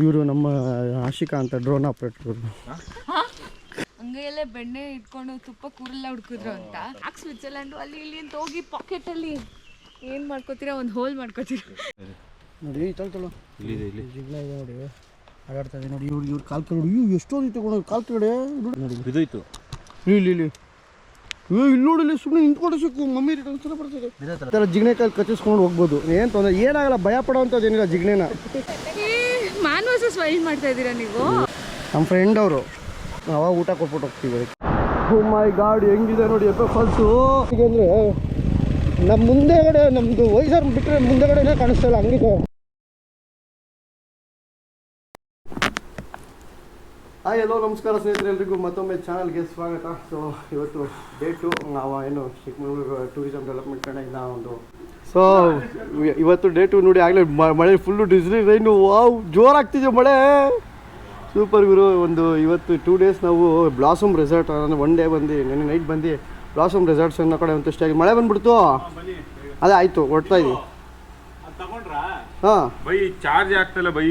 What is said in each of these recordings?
ಇವರು ನಮ್ಮ ಆಶಿಕಾ ಅಂತ ಡ್ರೋನ್ ಆಪರೇಟರ್ ಹಂಗೆಯಲ್ಲೇ ಬೆಣ್ಣೆ ಇಟ್ಕೊಂಡು ತುಪ್ಪ ಕೂರೆಲ್ಲ ಹುಡ್ಕಿದ್ರು ಅಂತ. ಯಾಕೆ ಸ್ವಿಟ್ಜರ್ಲ್ಯಾಂಡು ಅಲ್ಲಿ ಇಲ್ಲಿ ಅಂತ ಹೋಗಿ ಪಾಕೆಟಲ್ಲಿ ಏನು ಮಾಡ್ಕೋತೀರಾ ಒಂದು ಹೋಲ್ ಮಾಡ್ಕೋತೀರಾ. ನೋಡಿ ತಳ ತಳ ಜಿಗ್ಲ ಇದೆ ನೋಡಿ ಆಗಾಡ್ತಾ ಇದೆ ನೋಡಿ ಇವ್ರು ಇವ್ರು ಕಾಲ್ ಕಡೆ ಇವು ಎಷ್ಟೊಂದು ತಗೊಂಡು ಕಾಲ್ ಕಡೆ ನೋಡಿ. ಬಿದ್ದೋಯ್ತು ಇಲ್ಲಿ ಇಲ್ಲಿ ಏ ಇಲ್ಲಿ ನೋಡಿ ಇಲ್ಲಿ ಸುಮ್ಮನೆ ನಿಂತ್ಕೊಂಡು ಸಿಕ್ಕು. ಮಮ್ಮಿ ರಿಟರ್ನ್ ಸಲ ಬರ್ತದೆ. ಜಿಗ್ನೆ ಕಾಲು ಕಚ್ಚಿಸ್ಕೊಂಡು ಹೋಗ್ಬೋದು. ಏನು ತೊಂದರೆ ಏನಾಗಲ್ಲ ಭಯ ಪಡೋವಂಥದ್ದು ಏನಿಲ್ಲ ಜಿಗ್ನೆನ. ಮ್ಯಾನ್ ವರ್ಸಸ್ ಮಾಡ್ತಾ ಇದ್ದೀರಾ ನೀವು? ನಮ್ಮ ಫ್ರೆಂಡ್ ಅವರು. ಅವಾಗ ಊಟ ಕೊಟ್ಬಿಟ್ಟು ಹೋಗ್ತೀವಿ ಮೈ ಗಾಡ್ ಹೆಂಗಿದೆ ನೋಡಿ ಎಫ್ ಫಾಲ್ಸು ಈಗ ಅಂದರೆ ನಮ್ಮ ಮುಂದೆಗಡೆ ನಮ್ಮದು ವೈಸರ್ ಬಿಟ್ಟರೆ ಮುಂದೆಗಡೆನೇ ಕಾಣಿಸ್ತಾ ಇಲ್ಲ, ಹಂಗಿದೆ. ಹಾಯ್ ಎಲ್ಲೋ ನಮಸ್ಕಾರ ಸ್ನೇಹಿತರೆ, ಎಲ್ರಿಗೂ ಮತ್ತೊಮ್ಮೆ ಚಾನಲ್ಗೆ ಸ್ವಾಗತ. ಸೊ ಇವತ್ತು ಡೇಟು ನಾವು ಏನು ಚಿಕ್ಕಮಗಳೂರು ಟೂರಿಸಮ್ ಡೆವಲಪ್ಮೆಂಟ್ ಕಡೆಯಿಂದ ಒಂದು ಸೊ ಇವತ್ತು ಡೇಟು ನೋಡಿ ಆಗಲೇ ಮಳೆ ಫುಲ್ಲು ಡಿಸ್ಲಿ ರೈನು ವಾವ್ ಜೋರಾಗ್ತಿದೆ ಮಳೆ. ಸೂಪರ್ ಗುರು ಒಂದು ಇವತ್ತು ಟೂ ಡೇಸ್ ನಾವು ಬ್ಲಾಸಮ್ ರೆಸಾರ್ಟ್ ಅಂದರೆ ಒನ್ ಡೇ ಬಂದು ನೆನ್ನೆ ನೈಟ್ ಬಂದು. ಬ್ಲಾಸಮ್ ರೆಸಾರ್ಟ್ಸ್ ಅನ್ನೋ ಕಡೆ ಒಂದು ಸ್ಟೇ ಮಳೆ ಬಂದ್ಬಿಡ್ತು? ಅದೇ ಆಯಿತು ಹೊಡ್ತಾ ಇದ್ದೀವಿ ಹಾಂ. ಬೈ ಚಾರ್ಜ್ ಆಗ್ತಲ್ಲ ಬೈ.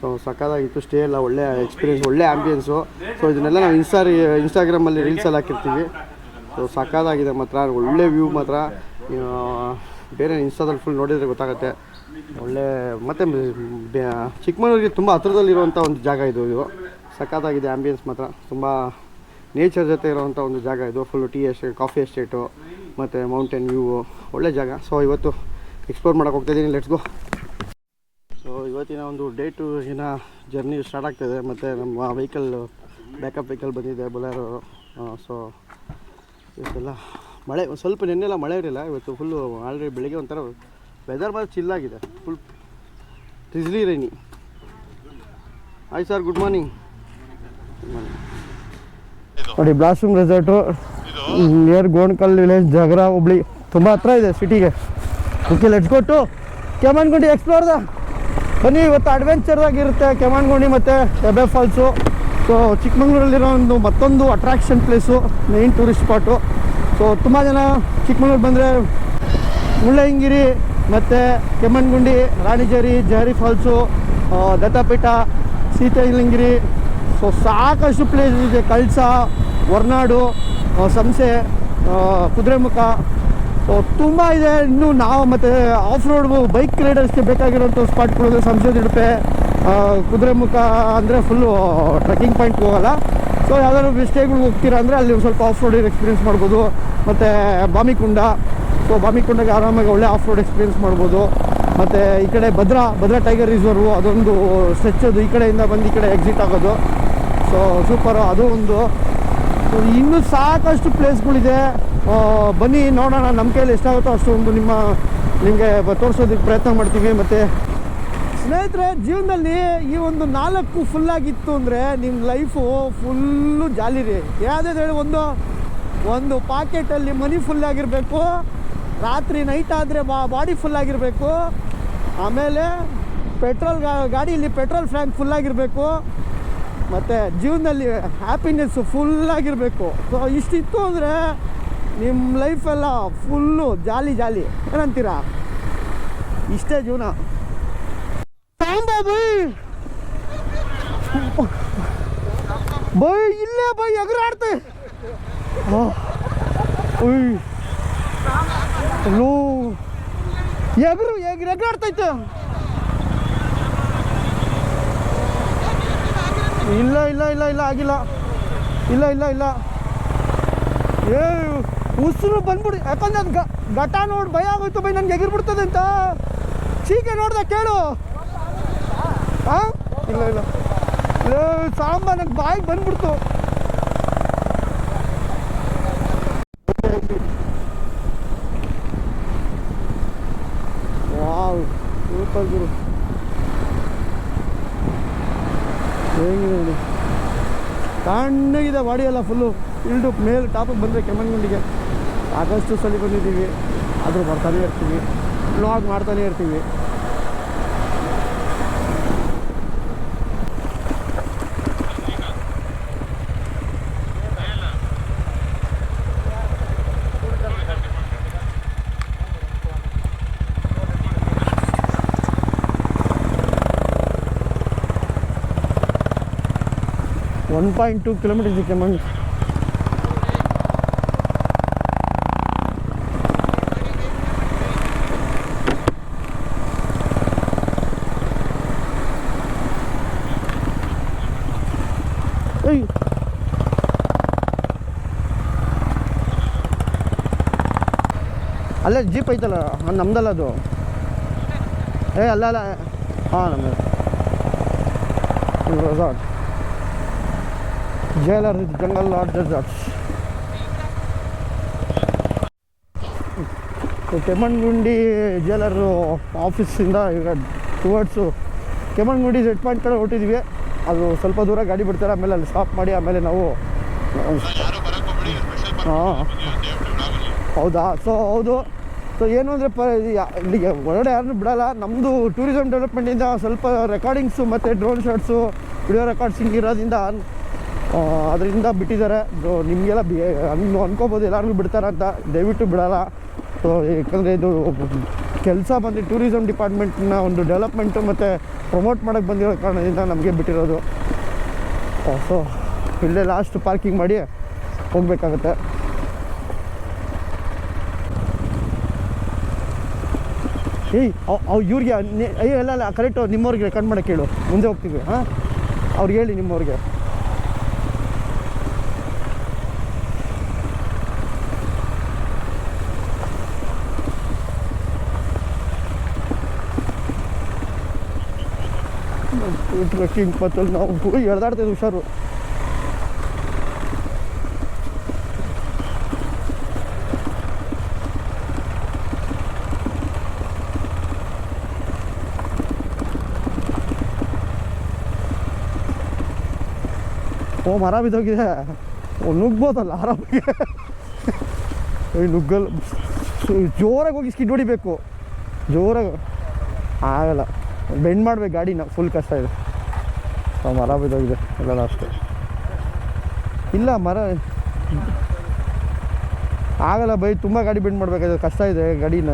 ಸೊ ಸಕ್ಕದಾಗಿತ್ತು ಸ್ಟೇ ಎಲ್ಲ ಒಳ್ಳೆ ಎಕ್ಸ್ಪೀರಿಯನ್ಸ್ ಒಳ್ಳೆ ಆ್ಯಂಬಿಯನ್ಸು ಸೊ ಇದನ್ನೆಲ್ಲ ನಾವು ಇನ್ಸ್ಟಾ ಇನ್ಸ್ಟಾಗ್ರಾಮಲ್ಲಿ ರೀಲ್ಸಲ್ಲಿ ಹಾಕಿರ್ತೀವಿ. ಸೊ ಸಕ್ಕತ್ತಾಗಿದೆ ಮಾತ್ರ ಒಳ್ಳೆ ವ್ಯೂ ಮಾತ್ರ. ಬೇರೆ ಇನ್ಸ್ಟಾದಲ್ಲಿ ಫುಲ್ ನೋಡಿದರೆ ಗೊತ್ತಾಗುತ್ತೆ. ಒಳ್ಳೆ ಮತ್ತು ಚಿಕ್ಕಮಗಳೂರಿಗೆ ತುಂಬ ಹತ್ರದಲ್ಲಿರುವಂಥ ಒಂದು ಜಾಗ ಇದು ಇದು. ಸಖತ್ತಾಗಿದೆ ಆ್ಯಂಬಿಯನ್ಸ್ ಮಾತ್ರ. ತುಂಬ ನೇಚರ್ ಜೊತೆ ಇರುವಂಥ ಒಂದು ಜಾಗ ಇದು. Full tea estate coffee estate ಮತ್ತು ಮೌಂಟೇನ್ ವ್ಯೂ ಒಳ್ಳೆ ಜಾಗ. ಸೊ ಇವತ್ತು ಎಕ್ಸ್ಪ್ಲೋರ್ ಮಾಡೋಕೆ ಹೋಗ್ತಾ ಇದ್ದೀನಿ. ಲೆಟ್ಸ್ ಗೋ ಸೊ ಇವತ್ತಿನ ಒಂದು ಡೇ ಟು ಏನ ಜರ್ನಿ ಸ್ಟಾರ್ಟ್ ಆಗ್ತಾಯಿದೆ ಮತ್ತು ನಮ್ಮ ವೆಹಿಕಲ್ ಬ್ಯಾಕಪ್ ವೆಹಿಕಲ್ ಬಂದಿದೆ ಬೊಲಾರೋ ಸೊ ಇವತ್ತೆಲ್ಲ ಮಳೆ ಒಂದು ಸ್ವಲ್ಪ ನೆನ್ನೆಲ್ಲ ಮಳೆ ಇರಲಿಲ್ಲ, ಇವತ್ತು ಫುಲ್ಲು ಆಲ್ರೆಡಿ ಬೆಳಿಗ್ಗೆ ಒಂಥರ ವೆದರ್ ಬಂದು ಚಿಲ್ಲಾಗಿದೆ full drizzly rainy hi sir good morning ನೋಡಿ blossom resort near Gonkal village Jagara Hubli ತುಂಬ ಹತ್ರ ಇದೆ ಸಿಟಿಗೆ ಓಕೆ ಲೆಟ್ಸ್ ಕೊಟ್ಟು ಕೆಮನ್ಗುಂಡಿ ಎಕ್ಸ್ಪ್ಲೋರ್ದ ಬನ್ನಿ, ಇವತ್ತು ಅಡ್ವೆಂಚರ್ದಾಗಿರುತ್ತೆ ಕೆಮನ್ಗುಂಡಿ ಮತ್ತು ಎಬೆ ಫಾಲ್ಸು ಸೊ ಚಿಕ್ಕಮಂಗ್ಳೂರಲ್ಲಿರೋ ಒಂದು ಮತ್ತೊಂದು attraction place main tourist spot so ತುಂಬ ಜನ ಚಿಕ್ಕಮಂಗ್ಳೂರು ಬಂದರೆ ಮುಳ್ಳಯ್ಯಂಗಿರಿ ಮತ್ತು ಕೆಮ್ಮಣ್ಗುಂಡಿ ರಾಣಿಜೇರಿ, ಜಹರಿ ಫಾಲ್ಸು ದತ್ತಾಪೀಠ ಸೀತೆಲಿಂಗಿರಿ ಸೊ ಸಾಕಷ್ಟು ಪ್ಲೇಸ್ ಇದೆ. ಕಳಸ, ಹೊರ್ನಾಡು ಸಂಸೆ ಕುದುರೆಮುಖ. ಸೊ ತುಂಬ ಇದೆ. ಇನ್ನು ನಾವು ಮತ್ತು ಆಫ್ ರೋಡ್ ಬೈಕ್ ರೈಡರ್ಸ್ಗೆ ಬೇಕಾಗಿರೋಂಥ ಸ್ಪಾಟ್ಗಳು ಸಂಸದಿಡುಪೆ ಕುದುರೆಮುಖ ಅಂದರೆ ಫುಲ್ಲು ಟ್ರೆಕ್ಕಿಂಗ್ ಪಾಯಿಂಟ್ಗೆ ಹೋಗಲ್ಲ. ಸೊ ಯಾವ್ದಾದ್ರು ವಿಸ್ಟೇಗಳು ಹೋಗ್ತೀರಾ ಅಂದರೆ ಅಲ್ಲಿ ಒಂದು ಸ್ವಲ್ಪ ಆಫ್ ರೋಡ್ ಎಕ್ಸ್ಪೀರಿಯನ್ಸ್ ಮಾಡ್ಬೋದು. ಮತ್ತು ಬಾಮಿಕುಂಡ. ಸೊ ಬಾಮಿಕುಂಡಗೆ ಆರಾಮಾಗಿ ಒಳ್ಳೆ ಆಫ್ ರೋಡ್ ಎಕ್ಸ್ಪೀರಿಯನ್ಸ್ ಮಾಡ್ಬೋದು. ಮತ್ತು ಈ ಕಡೆ ಭದ್ರಾ ಭದ್ರಾ ಟೈಗರ್ ರಿಸರ್ವು ಅದೊಂದು ಸ್ಟ್ರೆಚ್ ಅದು. ಈ ಕಡೆಯಿಂದ ಬಂದು ಈ ಕಡೆ ಎಕ್ಸಿಟ್ ಆಗೋದು. ಸೊ ಸೂಪರು ಅದು ಒಂದು. ಸೊ ಇನ್ನೂ ಸಾಕಷ್ಟು ಪ್ಲೇಸ್ಗಳಿದೆ ಬನ್ನಿ ನೋಡೋಣ. ನಮ್ಮ ಕೈಯಲ್ಲಿ ಎಷ್ಟಾಗುತ್ತೋ ಅಷ್ಟೊಂದು ನಿಮ್ಮ ನಿಮಗೆ ತೋರಿಸೋದಕ್ಕೆ ಪ್ರಯತ್ನ ಮಾಡ್ತೀವಿ. ಮತ್ತು ಸ್ನೇಹಿತರೆ, ಜೀವನದಲ್ಲಿ ಈ ಒಂದು ನಾಲ್ಕು ಫುಲ್ಲಾಗಿತ್ತು ಅಂದರೆ ನಿಮ್ಮ ಲೈಫು ಫುಲ್ಲು ಜಾಲಿ ರೀ. ಯಾವುದೇ ಹೇಳಿ ಒಂದು ಒಂದು ಪಾಕೆಟಲ್ಲಿ ಮನಿ ಫುಲ್ಲಾಗಿರಬೇಕು ರಾತ್ರಿ ನೈಟ್ ಆದರೆ ಬಾ ಬಾಡಿ ಫುಲ್ಲಾಗಿರಬೇಕು ಆಮೇಲೆ ಪೆಟ್ರೋಲ್ ಗಾಡಿಯಲ್ಲಿ ಪೆಟ್ರೋಲ್ ಫ್ಯಾಂಕ್ ಫುಲ್ಲಾಗಿರಬೇಕು ಮತ್ತು ಜೀವನದಲ್ಲಿ ಹ್ಯಾಪಿನೆಸ್ಸು ಫುಲ್ಲಾಗಿರಬೇಕು ಸೊ ಇಷ್ಟಿತ್ತು ಅಂದರೆ ನಿಮ್ಮ ಲೈಫೆಲ್ಲ ಫುಲ್ಲು ಜಾಲಿ ಜಾಲಿ ಏನಂತೀರಾ? ಇಷ್ಟೇ ಜೀವನ. ಸಾಂಬಾ ಬೈ. ಬೈ, ಇಲ್ಲೇ ಬೈ, ಎಗರಾಡ್ತೆ. ಅಯ್ಯೋ ಎಗರು ಎಗ್ರ ಎಗರಾಡ್ತೈತೆ ಇಲ್ಲ ಇಲ್ಲ ಇಲ್ಲ ಇಲ್ಲ, ಆಗಿಲ್ಲ. ಇಲ್ಲ ಇಲ್ಲ ಇಲ್ಲ. ಏ, ಉಸಿರು ಬಂದ್ಬಿಡಿ. ಯಾಕಂದ್ರೆ ಅದು ಘಟ ನೋಡಿ ಭಯ ಆಗೋಯ್ತು ಬೈ ನನ್ಗೆ ಎಗಿರ್ಬಿಡ್ತದೆ ಅಂತ. ಚೀಕೆ ನೋಡ್ದೆ ಕೇಳು. ಇಲ್ಲ ಇಲ್ಲ. ಏ ಸಾಂಬ ನಂಗೆ ಬಾಯಿಗೆ ಬಂದ್ಬಿಡ್ತು. ವಾವ್, ಸೂಪರ್ ಗುರು. ನೋಡಿ. ತಣ್ಣಗಿದೆ ಬಾಡಿ ಎಲ್ಲ ಫುಲ್ಲು ಇಲ್ಡು ಮೇಲೆ ಟಾಪಿಗೆ ಬಂದರೆ ಕೆಮ್ಮಣ್ಣಗುಂಡಿಗೆ ಸಾಕಷ್ಟು ಸಲ ಬಂದಿದ್ದೀವಿ. ಆದರೂ ಬರ್ತಾನೆ ಇರ್ತೀವಿ. ಬ್ಲಾಗ್ ಮಾಡ್ತಾನೆ ಇರ್ತೀವಿ. ಒನ್ ಪಾಯಿಂಟ್ ಟು ಕಿಲೋಮೀಟರ್ಸ್ ಇದೆ ಏಯ್ ಅಲ್ಲೇ ಜೀಪ್ ಐತಲ್ಲ ನಮ್ದಲ್ಲ ಅದು. ಏ, ಅಲ್ಲ ಅಲ್ಲ ಹಾಂ ನಮ್ಮದು resort JLR jungle lodge resorts Kemmangundi JLR ಆಫೀಸಿಂದ ಈಗ ಟುವರ್ಡ್ಸು ಕೆಮಣ್ಗುಂಡಿ ಸೆಟ್ ಪಾಯಿಂಟ್ ಕಡೆ ಹೊಟ್ಟಿದ್ವಿ ಅದು ಸ್ವಲ್ಪ ದೂರ ಗಾಡಿ ಬಿಡ್ತಾರೆ, ಆಮೇಲೆ ಅಲ್ಲಿ ಸ್ಟಾಪ್ ಮಾಡಿ, ಆಮೇಲೆ ನಾವು ಹಾಂ. ಹೌದಾ? ಸೊ ಹೌದು. ಸೊ ಏನು ಅಂದರೆ ಪ ಇಲ್ಲಿಗೆ ಒಳಗಡೆ ಯಾರನ್ನೂ ಬಿಡಲ್ಲ. ನಮ್ಮದು ಟೂರಿಸಮ್ ಡೆವಲಪ್ಮೆಂಟಿಂದ ಸ್ವಲ್ಪ ರೆಕಾರ್ಡಿಂಗ್ಸು ಮತ್ತು ಡ್ರೋನ್ ಶಾಟ್ಸು ವಿಡಿಯೋ ರೆಕಾರ್ಡ್ಸಿಂಗ್ ಇರೋದ್ರಿಂದ ಅದರಿಂದ ಬಿಟ್ಟಿದ್ದಾರೆ. ನಿಮಗೆಲ್ಲ ಬಿ ನೀವು ಅನ್ಕೋಬೋದು, ಎಲ್ಲರಿಗೂ ಬಿಡ್ತಾರೆ ಅಂತ. ದಯವಿಟ್ಟು ಬಿಡೋಲ್ಲ. ಸೊ ಯಾಕಂದರೆ ಇದು ಕೆಲಸ ಬಂದು ಟೂರಿಸಮ್ ಡಿಪಾರ್ಟ್ಮೆಂಟ್ನ ಒಂದು ಡೆವಲಪ್ಮೆಂಟು ಮತ್ತು ಪ್ರಮೋಟ್ ಮಾಡೋಕ್ಕೆ ಬಂದಿರೋ ಕಾರಣದಿಂದ ನಮಗೆ ಬಿಟ್ಟಿರೋದು. ಸೊ ಇಲ್ಲೇ ಲಾಸ್ಟ್ ಪಾರ್ಕಿಂಗ್ ಮಾಡಿ ಹೋಗಬೇಕಾಗತ್ತೆ. ಏಯ್, ಅವ್ ಅವ್ ಇವ್ರಿಗೆ ಅಯ್ಯೋ ಎಲ್ಲ ಅಲ್ಲ ಕರೆಕ್ಟು ನಿಮ್ಮವ್ರಿಗೆ ರೆಕಾರ್ಡ್ ಮಾಡೋಕ್ಕೆ ಹೇಳು ಮುಂದೆ ಹೋಗ್ತೀವಿ, ಹಾಂ? ಅವ್ರಿಗೆ ಹೇಳಿ ನಿಮ್ಮವ್ರಿಗೆ. ಟ್ರೆಕ್ಕಿಂಗ್ ಪತ್ತಲ್ಲಿ ನಾವು ಎಳ್ದಾಡ್ತಿದ್ವಿ ಹುಷಾರು. ಓ, ಮರ ಬಿದ್ದೋಗಿದೆ. ನುಗ್ಬೋದಲ್ಲ ಆರಾಮಾಗಿ. ನುಗ್ಗಲ್ ಜೋರಾಗಿ ಹೋಗಿ ಸ್ಕಿಡ್ ಹೊಡಿಬೇಕು. ಜೋರಾಗಿ, ಆಗಲ್ಲ. ಬೆಂಡ್ ಮಾಡ್ಬೇಕು ಗಾಡಿನ ಫುಲ್ ಕಷ್ಟ ಇದೆ. ಮರ ಬಿದ್ದೋಗಿದೆ ಎಲ್ಲ ಅಷ್ಟೇ. ಇಲ್ಲ, ಮರ ಆಗಲ್ಲ ಬೈ, ತುಂಬ ಗಾಡಿ ಬಿಂಡ್ ಮಾಡಬೇಕಾದ್ರೆ ಕಷ್ಟ ಇದೆ ಗಾಡಿನ.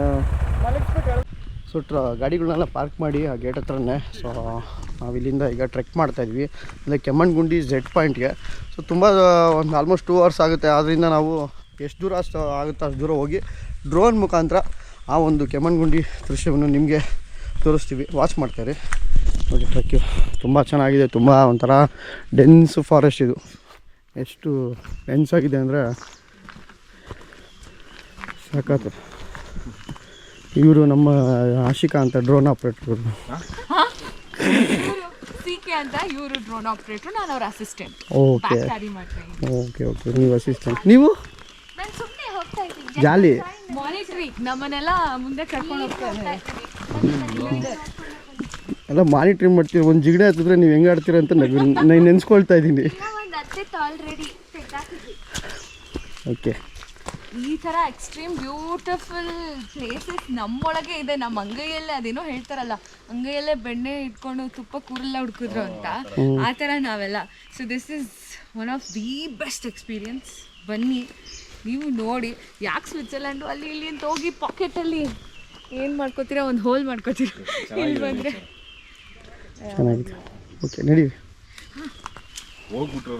ಸೊ ಟ್ರ ಗಾಡಿಗಳನ್ನೆಲ್ಲ ಪಾರ್ಕ್ ಮಾಡಿ ಆ ಗೇಟ್ ಹತ್ರನೇ. ಸೊ ನಾವು ಇಲ್ಲಿಂದ ಈಗ ಟ್ರೆಕ್ ಮಾಡ್ತಾಯಿದ್ವಿ ಅಂದರೆ ಕೆಮ್ಮಣ್ಣಗುಂಡಿ ಝೆಡ್ ಪಾಯಿಂಟ್ಗೆ ಸೊ ತುಂಬ, ಒಂದು ಆಲ್ಮೋಸ್ಟ್ ಟೂ ಅವರ್ಸ್ ಆಗುತ್ತೆ. ಆದ್ದರಿಂದ ನಾವು ಎಷ್ಟು ದೂರ ಅಷ್ಟು ಆಗುತ್ತೋ ಅಷ್ಟು ದೂರ ಹೋಗಿ ಡ್ರೋನ್ ಮುಖಾಂತರ ಆ ಒಂದು ಕೆಮ್ಮಣ್ಣಗುಂಡಿ ದೃಶ್ಯವನ್ನು ನಿಮಗೆ ತೋರಿಸ್ತೀವಿ. ವಾಚ್ ಮಾಡ್ತಾರೆ ನೋಡಿ ಟ್ರೆಕ್ಕು ತುಂಬ ಚೆನ್ನಾಗಿದೆ ತುಂಬ ಒಂಥರ ಡೆನ್ಸ್ ಫಾರೆಸ್ಟ್ ಇದು. ಎಷ್ಟು ಡೆನ್ಸ್ ಆಗಿದೆ ಅಂದರೆ ಸಾಕಾತು. ಇವರು ನಮ್ಮ ಆಶಿಕಾ ಅಂತ ಡ್ರೋನ್ ಆಪ್ರೇಟರ್ ಅಂತ ಇವರು ಡ್ರೋನ್ ಆಪರೇಟ್ರು ನಾನು ಅವ್ರ ಅಸಿಸ್ಟೆಂಟ್ ಓಕೆ ಓಕೆ ಓಕೆ ನೀವು ಅಸಿಸ್ಟೆಂಟ್ ನೀವು? ನಾನು ಸುಮ್ಮನೆ ಹೋಗ್ತಾ ಇದ್ದೀನಿ. ಜಾಲಿ ಮಾನಿಟ್ರಿಂಗ್ ನಮ್ಮನ್ನೆಲ್ಲ ಮುಂದೆ ಕರ್ಕೊಂಡು ಹೋಗ್ತಾ ಇದ್ದಾರೆ. ಎಲ್ಲ ಮಾನಿಟ್ರಿಂಗ್ ಮಾಡ್ತೀವಿ ಒಂದು ಜಿಗಡೆ ಹತ್ತಿದ್ರೆ ನೀವು ಹೆಂಗೆ ಆಡ್ತೀರ ಅಂತ ನಾನು ನೆನೆಸ್ಕೊಳ್ತಾ ಇದ್ದೀನಿ. ಓಕೆ. ಈ ಥರ ಎಕ್ಸ್ಟ್ರೀಮ್ ಬ್ಯೂಟಿಫುಲ್ ಪ್ಲೇಸಸ್ ನಮ್ಮೊಳಗೆ ಇದೆ. ನಮ್ಮ ಅಂಗೈಯಲ್ಲೇ ಅದೇನೋ ಹೇಳ್ತಾರಲ್ಲ ಅಂಗೈಯಲ್ಲೇ ಬೆಣ್ಣೆ ಇಟ್ಕೊಂಡು ತುಪ್ಪ ಕೂರೆಲ್ಲ ಹುಡ್ಕಿದ್ರು ಅಂತ. ಆ ಥರ ನಾವೆಲ್ಲ. So this is one of the best experience ಬನ್ನಿ ನೀವು ನೋಡಿ. ಯಾಕೆ ಸ್ವಿಟ್ಜರ್ಲ್ಯಾಂಡು ಅಲ್ಲಿ ಇಲ್ಲಿ ಅಂತ ಹೋಗಿ ಪಾಕೆಟಲ್ಲಿ ಏನು ಮಾಡ್ಕೋತೀರಾ? ಒಂದು ಹೋಲ್ ಮಾಡ್ಕೋತೀರಾ? ಇಲ್ಲಿ ಬಂದರೆ. ಚೆನ್ನಾಗಿದೆ. ಓಕೆ ನಡೀವಿ ಹೋಗ್ಬಿಟ್ರು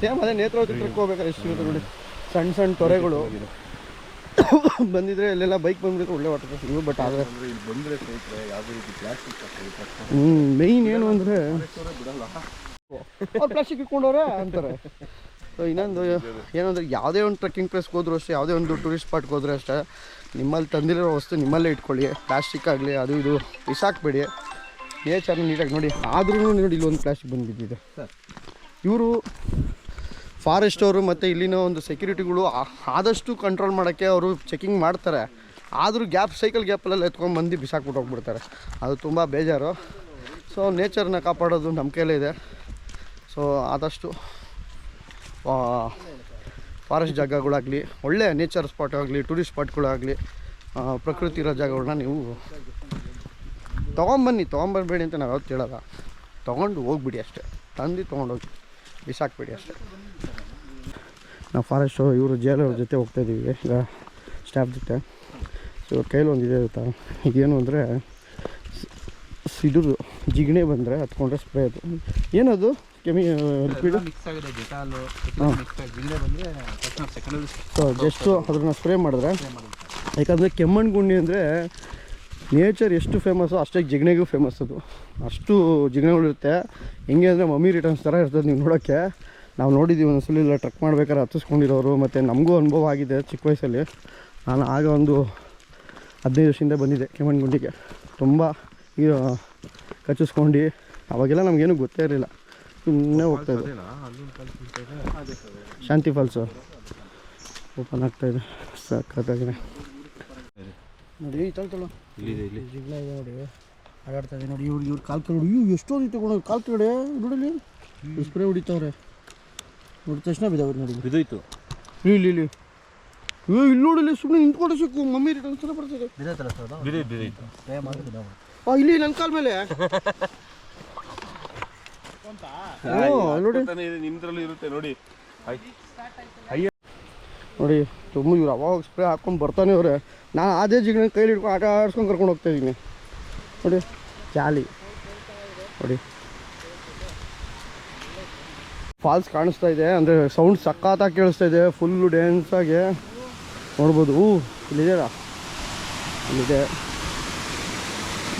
ಸೇಮ್ ಅದೇ ನೇತ್ರಾವತಿತ್ರಕ್ಕೆ ಟ್ರಿಕ್ ಹೋಗ್ಬೇಕಾದ್ರೆ ಎಷ್ಟು ಇರುತ್ತೆ ನೋಡಿ. ಸಣ್ಣ ಸಣ್ಣ ತೊರೆಗಳು ಬಂದಿದ್ರೆ ಅಲ್ಲೆಲ್ಲ ಬೈಕ್ ಬಂದ್ಬಿಟ್ಟು ಒಳ್ಳೆ ವಾಟರ್ ಇವು ಬಟ್ ಆದರೆ ಹ್ಞೂ ಮೇಯ್ನ್ ಏನು ಅಂದರೆ ಅವ್ರು ಪ್ಲಾಸ್ಟಿಕ್ ಇಟ್ಕೊಂಡವ್ರೆ ಅಂತಾರೆ. ಸೊ ಇನ್ನೊಂದು ಏನಂದ್ರೆ ಯಾವುದೇ ಒಂದು ಟ್ರೆಕ್ಕಿಂಗ್ ಪ್ಲೇಸ್ಗೆ ಹೋದ್ರು ಅಷ್ಟೇ ಯಾವುದೇ ಒಂದು ಟೂರಿಸ್ಟ್ ಸ್ಪಾಟ್ಗೆ ಹೋದ್ರೆ ಅಷ್ಟೇ ನಿಮ್ಮಲ್ಲಿ ತಂದಿರೋ ವಸ್ತು ನಿಮ್ಮಲ್ಲೇ ಇಟ್ಕೊಳ್ಳಿ. ಪ್ಲಾಸ್ಟಿಕ್ ಆಗಲಿ ಅದು ಇದು ಬಿಸಾಕಬೇಡಿ. ನೇಚರ್ನ ನೀಟಾಗಿ ನೋಡಿ. ಆದ್ರೂ ನೋಡಿ ಇಲ್ಲೊಂದು ಪ್ಲಾಸ್ಟಿಕ್ ಬಂದು ಬಿದ್ದಿದೆ ಇವರು ಫಾರೆಸ್ಟ್ ಅವರು ಮತ್ತು ಇಲ್ಲಿನ ಒಂದು ಸೆಕ್ಯೂರಿಟಿಗಳು ಆದಷ್ಟು ಕಂಟ್ರೋಲ್ ಮಾಡೋಕ್ಕೆ ಅವರು ಚೆಕಿಂಗ್ ಮಾಡ್ತಾರೆ. ಆದರೂ ಗ್ಯಾಪ್ ಸೈಕಲ್ ಗ್ಯಾಪಲ್ಲೆಲ್ಲ ಎತ್ಕೊಂಡು ಬಂದು ಬಿಸಾಕ್ಬಿಟ್ಟು ಹೋಗ್ಬಿಡ್ತಾರೆ. ಅದು ತುಂಬ ಬೇಜಾರು. ಸೊ ನೇಚರ್ನ ಕಾಪಾಡೋದು ನಮ್ಮ ಕೈಲೇ ಇದೆ. ಸೊ ಆದಷ್ಟು ಫಾರೆಸ್ಟ್ ಜಾಗಗಳಾಗಲಿ ಒಳ್ಳೆಯ ನೇಚರ್ ಸ್ಪಾಟ್ ಆಗಲಿ ಟೂರಿಸ್ಟ್ ಸ್ಪಾಟ್ಗಳಾಗಲಿ ಪ್ರಕೃತಿ ಇರೋ ಜಾಗಗಳನ್ನ ನೀವು ತೊಗೊಂಬನ್ನಿ ತೊಗೊಂಬರ್ಬೇಡಿ ಅಂತ ನಾವು ಯಾವತ್ತು ಹೇಳೋಲ್ಲ ತೊಗೊಂಡು ಹೋಗ್ಬಿಡಿ ಅಷ್ಟೇ. ತಂದು ತೊಗೊಂಡೋಗಿ ಬಿಸಾಕ್ಬಿಡಿ ಅಷ್ಟೇ. ನಾವು ಫಾರೆಸ್ಟು ಇವರು ಜೇಲವ್ರ ಜೊತೆ ಹೋಗ್ತಾ ಇದ್ದೀವಿ ಈಗ ಸ್ಟಾಫ್ ಜೊತೆ. ಸೊ ಇವ್ರ ಕೈಲಿ ಒಂದು ಇದೆ ಇರುತ್ತಾ ಈಗೇನು ಅಂದರೆ ಸಿಡಿದು ಜಿಗಣೆ ಬಂದರೆ ಹತ್ಕೊಂಡ್ರೆ ಸ್ಪ್ರೇ ಅದು. ಏನದು? ಕೆಮಿ ಲಿಕ್ವಿಡ್ ಸೊ ಜಸ್ಟು ಅದನ್ನು ಸ್ಪ್ರೇ ಮಾಡಿದ್ರೆ ಯಾಕಂದರೆ ಕೆಮ್ಮಣ್ಣು ಗುಂಡಿ ಅಂದರೆ ನೇಚರ್ ಎಷ್ಟು ಫೇಮಸ್ಸು ಅಷ್ಟೇ ಜಿಗಣೆಗೂ ಫೇಮಸ್ ಅದು. ಅಷ್ಟು ಜಿಗಣೆಗಳಿರುತ್ತೆ ಹೆಂಗೆ ಅಂದರೆ ಮಮ್ಮಿ ರಿಟರ್ನ್ಸ್ ಥರ ಇರ್ತದೆ ನೀವು ನೋಡೋಕ್ಕೆ. ನಾವು ನೋಡಿದ್ದೀವಿ ಒಂದು ಇಲ್ಲ ಟ್ರಕ್ ಮಾಡ್ಬೇಕಾದ್ರೆ ಹತ್ತಿಸ್ಕೊಂಡಿರೋರು, ಮತ್ತು ನಮಗೂ ಅನುಭವ ಆಗಿದೆ ಚಿಕ್ಕ ವಯಸ್ಸಲ್ಲಿ. ನಾನು ಆಗ ಒಂದು ಹದಿನೈದು ವರ್ಷದಿಂದ ಬಂದಿದ್ದೆ ಕೆಮ್ಮಣ್ಣುಗುಂಡಿಗೆ. ತುಂಬ ಈಗ ಕಚ್ಚಿಸ್ಕೊಂಡು. ಅವಾಗೆಲ್ಲ ನಮಗೇನು ಗೊತ್ತೇ ಇರಲಿಲ್ಲ. ಸುಮ್ಮನೆ ಹೋಗ್ತಾಯಿದೆ ಶಾಂತಿ ಫಾಲ್ಸು ಓಪನ್ ಆಗ್ತಾಯಿದೆ ಸಖತ್ತಾಗಿದೆ ನೋಡಿ ತಗೊಳ್ತಲ್ಲ ಇಲ್ಲಿದೆ ಇಲ್ಲಿ ಜಿಗ್ಲ ಇದೆ ನೋಡಿ ಆಡಾಡ್ತಾ ಇದೆ ನೋಡಿ ಇವ್ರು ಇವ್ರು ಕಾಲು ಕಡೆ ಇವು ಎಷ್ಟೊಂದು ತಗೊಂಡು ಕಾಲು ಕಡೆ ನೋಡಲಿ ಸ್ಪ್ರೇ ಹೊಡಿತಾವ್ರೆ. ನೋಡಿದ ತಕ್ಷಣ ಬಿದ್ದಾವ್ರಿ ನೋಡಿ. ಬಿದ್ದೋಯ್ತು ಇಲ್ಲಿ ಇಲ್ಲಿ ಇಲ್ಲಿ. ಏ ಇಲ್ಲಿ ನೋಡಿಲಿ ಸುಮ್ಮನೆ ನಿಂತ್ಕೊಂಡು ಸಿಕ್ಕು. ಮಮ್ಮಿ ರಿಟರ್ನ್ ಸಲ ಬರ್ತದೆ. ಬಿದ್ದೈತಲ್ಲ ಸರ್ ಬಿದ್ದೈತೆ ಬಿದ್ದೈತು ಸ್ಪ್ರೇ ಮಾಡಿದ್ರೆ ನಾವು. ಆ ಇಲ್ಲಿ ನನ್ನ ಕಾಲ ಮೇಲೆ. ಓ ನೋಡಿ. ನಿಮ್ದ್ರಲ್ಲೂ ಇರುತ್ತೆ ನೋಡಿ. ನೋಡಿ, ತುಂಬ ಇವ್ರು. ಅವಾಗ ಸ್ಪ್ರೇ ಹಾಕ್ಕೊಂಡು ಬರ್ತಾನೆ ಇವ್ರೆ. ನಾನು ಅದೇ ಜಿಗಣ ಕೈಲಿ ಹಿಡ್ಕೊಂಡು ಆಟ ಆಡ್ಸ್ಕೊಂಡು ಕರ್ಕೊಂಡು ಹೋಗ್ತಾ ಇದ್ದೀನಿ ನೋಡಿ, ಜಾಲಿ. ನೋಡಿ. ಫಾಲ್ಸ್ ಕಾಣಿಸ್ತಾ ಇದೆ. ಅಂದರೆ ಸೌಂಡ್ ಸಖತ್ತಾಗಿ ಕೇಳಿಸ್ತಾ ಇದೆ. ಫುಲ್ಲು ಡ್ಯಾನ್ಸಾಗಿ ನೋಡ್ಬೋದು. ಹೂ ಇಲ್ಲಿದೆಯಾ ಇಲ್ಲಿದೆ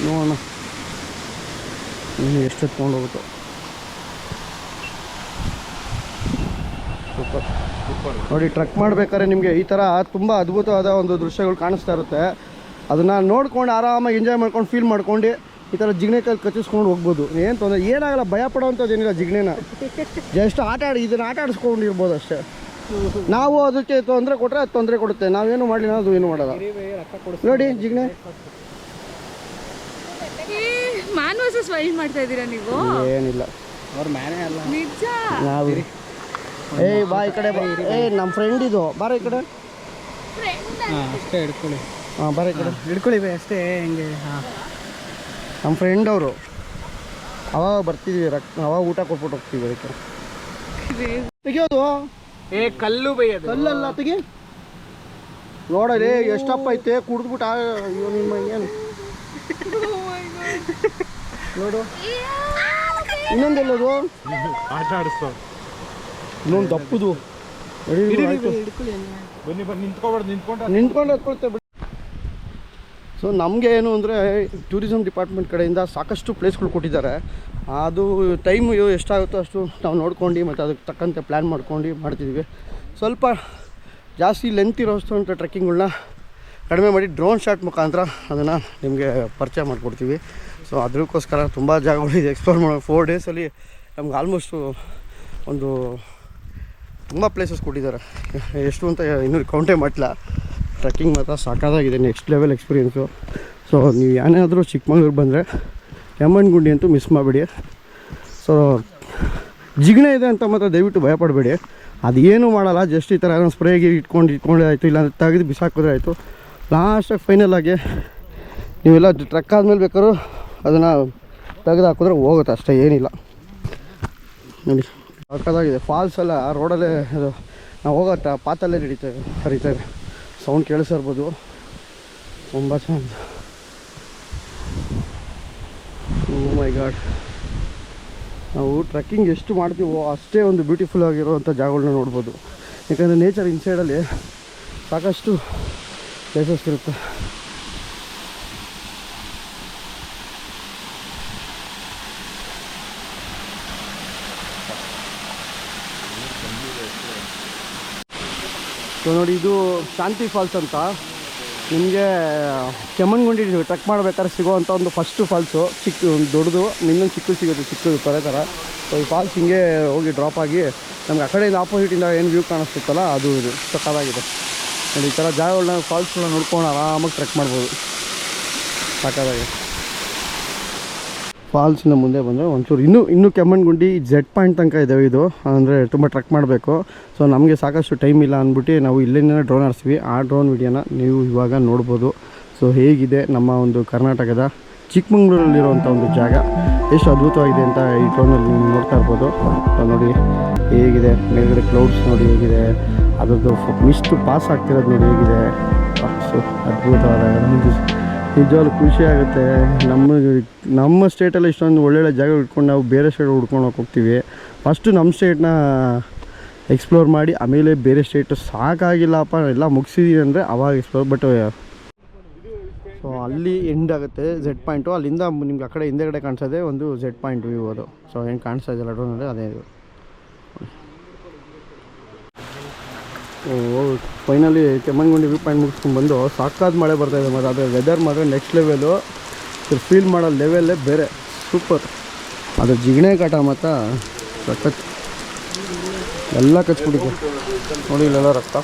ನೋಡೋಣ. ಎಷ್ಟು ಎತ್ಕೊಂಡು ಹೋಗುತ್ತೋ? ಸೂಪರ್. ನೋಡಿ ಟ್ರಕ್ ಮಾಡ್ಬೇಕಾದ್ರೆ ನಿಮಗೆ ಈ ಥರ ತುಂಬ ಅದ್ಭುತವಾದ ಒಂದು ದೃಶ್ಯಗಳು ಕಾಣಿಸ್ತಾ ಇರುತ್ತೆ. ಅದನ್ನು ನೋಡ್ಕೊಂಡು ಆರಾಮಾಗಿ ಎಂಜಾಯ್ ಮಾಡ್ಕೊಂಡು ಫೀಲ್ ಮಾಡ್ಕೊಂಡು ಈ ಥರ ಜಿಗ್ನೆ ಕಲ್ಲಿ ಕಚ್ಚಿಸ್ಕೊಂಡು ಹೋಗ್ಬೋದು. ಏನು ತೊಂದರೆ ಏನಾಗಲ್ಲ ಭಯ ಪಡೋವಂಥದ್ದು ಏನಿಲ್ಲ ಜಿಗ್ನೇನ. ಜಸ್ಟ್ ಆಟ ಆಡಿ ಇದನ್ನು ಆಟ ಆಡಿಸ್ಕೊಂಡಿರ್ಬೋದು ಅಷ್ಟೇ. ನಾವು ಅದಕ್ಕೆ ತೊಂದರೆ ಕೊಟ್ಟರೆ ಅದು ತೊಂದರೆ ಕೊಡುತ್ತೆ. ನಾವೇನು ಮಾಡಲಿಲ್ಲ ಅದು ಏನು ಮಾಡಲ್ಲ. ನೋಡಿ ಜಿಗ್ನೆ. ಮಾಡ್ತಾ ಇದ್ದೀರಾ ನೀವು? ಏನಿಲ್ಲ. ಅವ್ರ ಮ್ಯಾನೇ ಅಲ್ಲ. ನಿಜ? ನಾವು ಏಯ್ ಬಾ ಈ ಕಡೆ ಬಾ. ಏಯ್ ನಮ್ಮ ಫ್ರೆಂಡ್ ಇದು. ಬಾರ ಈ ಕಡೆ. ಹಾಂ ಅಷ್ಟೇ ಹಿಡ್ಕೊಳ್ಳಿ. ಹಾಂ ಬಾರ ಈ ಕಡೆ. ಹಿಡ್ಕೊಳ್ಳಿ ಬೇ ಅಷ್ಟೇ ಹಿಂಗೆ ಹಾಂ. ನಮ್ಮ ಫ್ರೆಂಡ್ ಅವರು. ಅವಾಗ ಬರ್ತಿದ್ವಿ ರಕ್ ಅವಾಗ ಊಟ ಕೊಟ್ಬಿಟ್ಟು ಹೋಗ್ತೀವಿ ಅದಕ್ಕೆ. ತೆಗಿಯೋದು ಏ ಕಲ್ಲು ಬೈ ಅದು. ಕಲ್ಲಲ್ಲ ತೆಗಿ. ನೋಡಲಿ ಎಷ್ಟಪ್ಪ ಐತೆ ಕುಡಿದ್ಬಿಟ್ಟು ಅಯ್ಯೋ ನಿಮ್ಮ ಏನು? ನೋಡು. ಇನ್ನೊಂದೆಲ್ಲದು? ಆಟ ಆಡಿಸ್ತಾವ ಇನ್ನೊಂದು ದಪ್ಪದು. ಬನ್ನಿ ಬನ್ನಿ ನಿಂತ್ಕೊಬಾರ್ದು ನಿಂತ್ಕೊಂಡು ನಿಂತ್ಕೊಂಡು ಸೊ ನಮಗೆ ಏನು ಅಂದರೆ ಟೂರಿಸಮ್ ಡಿಪಾರ್ಟ್ಮೆಂಟ್ ಕಡೆಯಿಂದ ಸಾಕಷ್ಟು ಪ್ಲೇಸ್ಗಳು ಕೊಟ್ಟಿದ್ದಾರೆ. ಅದು ಟೈಮ್ ಎಷ್ಟಾಗುತ್ತೋ ಅಷ್ಟು ನಾವು ನೋಡ್ಕೊಂಡು ಮತ್ತು ಅದಕ್ಕೆ ತಕ್ಕಂತೆ ಪ್ಲ್ಯಾನ್ ಮಾಡ್ಕೊಂಡು ಮಾಡ್ತಿದ್ದೀವಿ. ಸ್ವಲ್ಪ ಜಾಸ್ತಿ ಲೆಂತ್ ಇರೋಷ್ಟು ಅಂತ ಟ್ರೆಕ್ಕಿಂಗ್ಗಳನ್ನ ಕಡಿಮೆ ಮಾಡಿ ಡ್ರೋನ್ ಶಾಟ್ ಮುಖಾಂತರ ಅದನ್ನು ನಿಮಗೆ ಪರಿಚಯ ಮಾಡಿಕೊಡ್ತೀವಿ. ಸೊ ಅದಕ್ಕೋಸ್ಕರ ತುಂಬ ಜಾಗಗಳಿವೆ ಎಕ್ಸ್ಪ್ಲೋರ್ ಮಾಡೋ ಫೋರ್ ಡೇಸಲ್ಲಿ ನಮ್ಗೆ ಆಲ್ಮೋಸ್ಟು ಒಂದು ತುಂಬ ಪ್ಲೇಸಸ್ ಕೊಟ್ಟಿದ್ದಾರೆ. ಎಷ್ಟು ಅಂತ ಇನ್ನೂ ಕೌಂಟೇ ಮಾಡಿಲ್ಲ ಟ್ರೆಕ್ಕಿಂಗ್ ಮಾತ್ರ ಸಾಕಾದಾಗಿದೆ ನೆಕ್ಸ್ಟ್ ಲೆವೆಲ್ ಎಕ್ಸ್ಪೀರಿಯೆನ್ಸು ಸೊ ನೀವು ಏನಾದರೂ ಚಿಕ್ಕಮಂಗ್ಳೂರು ಬಂದರೆ ಗುಂಡಿ ಅಂತೂ ಮಿಸ್ ಮಾಡಬೇಡಿ. ಸೊ ಜಿಗಣೆ ಇದೆ ಅಂತ ಮಾತ್ರ ದಯವಿಟ್ಟು ಭಯಪಡಬೇಡಿ. ಅದೇನು ಮಾಡಲ್ಲ ಜಸ್ಟ್ ಈ ಥರ ಏನೋ ಸ್ಪ್ರೇಗೆ ಇಟ್ಕೊಂಡು, ಇಟ್ಕೊಂಡೆ ಆಯಿತು, ಇಲ್ಲ ತೆಗೆದು ಬಿಸಾಕಿದ್ರೆ ಆಯಿತು. ಲಾಸ್ಟಾಗಿ ಫೈನಲ್ ಆಗಿ ನೀವೆಲ್ಲ ಟ್ರಕ್ ಆದಮೇಲೆ ಬೇಕಾದ್ರೂ ಅದನ್ನು ತೆಗೆದು ಹಾಕಿದ್ರೆ ಹೋಗುತ್ತೆ, ಅಷ್ಟೇ ಏನಿಲ್ಲ. ನೋಡಿ. ಸಕ್ಕತ್ತಾಗಿದೆ ಫಾಲ್ಸ್ ಎಲ್ಲ ರೋಡಲ್ಲೇ ಅದು ನಾವು ಹೋಗೋ ಪಾತಲ್ಲೇ ನಡೀತೇವೆ ಹರಿತೇವೆ ಸೌಂಡ್ ಕೇಳಿಸಿರ್ಬೋದು. ತುಂಬ ಚೆಂದ ಮೈ ಗಾಡ್ ನಾವು ಟ್ರೆಕ್ಕಿಂಗ್ ಎಷ್ಟು ಮಾಡ್ತೀವೋ ಅಷ್ಟೇ ಒಂದು ಬ್ಯೂಟಿಫುಲ್ ಆಗಿರುವಂಥ ಜಾಗಗಳನ್ನ ನೋಡ್ಬೋದು. ಯಾಕಂದರೆ ನೇಚರ್ ಇನ್ಸೈಡಲ್ಲಿ ಸಾಕಷ್ಟು ಪ್ಲೇಸಸ್ ಇರುತ್ತೆ. ನೋಡಿ, ಇದು ಶಾಂತಿ ಫಾಲ್ಸ್ ಅಂತ. ನಿಮಗೆ ಕೆಮ್ಮಣ್ಗುಂಡಿ ಟ್ರೆಕ್ ಮಾಡ್ಬೇಕಾದ್ರೆ ಸಿಗೋವಂಥ ಒಂದು ಫಸ್ಟು ಫಾಲ್ಸು ಚಿಕ್ಕ, ದೊಡ್ಡದು, ಇನ್ನೊಂದು ಚಿಕ್ಕದು ಸಿಗುತ್ತೆ, ಚಿಕ್ಕದು ತೊರೆ. ಥರ ಸೊ ಈ ಫಾಲ್ಸ್ ಹಿಂಗೆ ಹೋಗಿ ಡ್ರಾಪ್ ಆಗಿ, ನಮ್ಗೆ ಆ ಕಡೆಯಿಂದ ಆಪೋಸಿಟಿಂದ ಏನು ವ್ಯೂ ಕಾಣಿಸ್ತಿತ್ತಲ್ಲ, ಅದು ಇದು ಸಕ್ಕದಾಗಿದೆ ನೋಡಿ, ಈ ಥರ ಜಾಗಗಳನ್ನ ಫಾಲ್ಸ್ಗಳನ್ನ ನೋಡ್ಕೊಂಡು ಆರಾಮಾಗಿ ಟ್ರೆಕ್ ಮಾಡ್ಬೋದು. ಸಾಕಾಗಿದೆ ಫಾಲ್ಸಿಂದ ಮುಂದೆ ಬಂದರೆ ಒಂಚೂರು ಇನ್ನೂ ಇನ್ನೂ ಕೆಮ್ಮಣ್ಣಗುಂಡಿ ಜೆಡ್ ಪಾಯಿಂಟ್ ತನಕ ಇದ್ದಾವೆ ಇದು. ಅಂದರೆ ತುಂಬ ಟ್ರಕ್ ಮಾಡಬೇಕು. ಸೊ ನಮಗೆ ಸಾಕಷ್ಟು ಟೈಮ್ ಇಲ್ಲ ಅಂದ್ಬಿಟ್ಟು ನಾವು ಇಲ್ಲಿಂದ ಡ್ರೋನ್ ಆರಿಸ್ತೀವಿ ಆ ಡ್ರೋನ್ ವಿಡಿಯೋನ ನೀವು ಇವಾಗ ನೋಡ್ಬೋದು. ಸೊ ಹೇಗಿದೆ ನಮ್ಮ ಒಂದು ಕರ್ನಾಟಕದ ಚಿಕ್ಕಮಂಗ್ಳೂರಲ್ಲಿರುವಂಥ ಒಂದು ಜಾಗ? ಎಷ್ಟು ಅದ್ಭುತವಾಗಿದೆ ಅಂತ ಈ ಡ್ರೋನಲ್ಲಿ ನೀವು ನೋಡ್ತಾ ಇರ್ಬೋದು. ನೋಡಿ ಹೇಗಿದೆ. ಮೇಲ್ಗಡೆ ಕ್ಲೌಡ್ಸ್ ನೋಡಿ ಹೇಗಿದೆ. ಅದರದ್ದು ಮಿಸ್ಟ್ ಪಾಸ್ ಆಗ್ತಿರೋದು ನೋಡಿ ಹೇಗಿದೆ. ಸೊ ಅದ್ಭುತವಾದ ನಿಜವಾಗ್ಲೂ ಖುಷಿ ಆಗುತ್ತೆ. ನಮ್ಮ ನಮ್ಮ ಸ್ಟೇಟಲ್ಲಿ ಇಷ್ಟೊಂದು ಒಳ್ಳೊಳ್ಳೆ ಜಾಗ ಇಟ್ಕೊಂಡು ನಾವು ಬೇರೆ ಸ್ಟೇಟ್ ಹುಡ್ಕೊಂಡು ಹೋಗ್ತೀವಿ. ಫಸ್ಟು ನಮ್ಮ ಸ್ಟೇಟ್ನ ಎಕ್ಸ್ಪ್ಲೋರ್ ಮಾಡಿ, ಆಮೇಲೆ ಬೇರೆ ಸ್ಟೇಟ್ ಸಾಕಾಗಿಲ್ಲಪ್ಪ ಎಲ್ಲ ಮುಗಿಸಿದೀವಿ ಅಂದರೆ ಅವಾಗ ಎಕ್ಸ್ಪ್ಲೋರ್ ಬಟ್ ಸೊ ಅಲ್ಲಿ ಎಂಡ್ ಆಗುತ್ತೆ ಝೆಡ್ ಪಾಯಿಂಟು ಅಲ್ಲಿಂದ ನಿಮ್ಗೆ ಆ ಕಡೆ ಹಿಂದೆಗಡೆ ಕಾಣಿಸೋದೆ ಒಂದು ಝೆಡ್ ಪಾಯಿಂಟ್ ವ್ಯೂ ಅದು. ಸೊ ಏನು ಕಾಣಿಸ್ತಾ ಇದೆಯಲ್ಲ ಡ್ರೋನ್ ಅಂದರೆ ಅದೇ ಇದು. ಫೈನಲಿ ಕೆಮ್ಮಣ್ಣಗುಂಡಿ ವ್ಯೂ ಪಾಯಿಂಟ್ ಮುಗಿಸ್ಕೊಂಡು ಬಂದು ಸಾಕಾದ ಮಳೆ ಬರ್ತಾಯಿದೆ ಮತ್ತು ಅದರ ವೆದರ್ ಮಾತ್ರ ನೆಕ್ಸ್ಟ್ ಲೆವೆಲು ಫೀಲ್ ಮಾಡೋ ಲೆವೆಲ್ಲೇ ಬೇರೆ. ಸೂಪರ್ ಅದು ಜಿಗಣೆ ಕಾಟ ಮಾತ್ರ ಸಖತ್. ಎಲ್ಲ ಕಚ್ಬಿಟ್ಟಿದೆ. ನೋಡಿ ಇಲ್ಲೆಲ್ಲ ರಕ್ತ.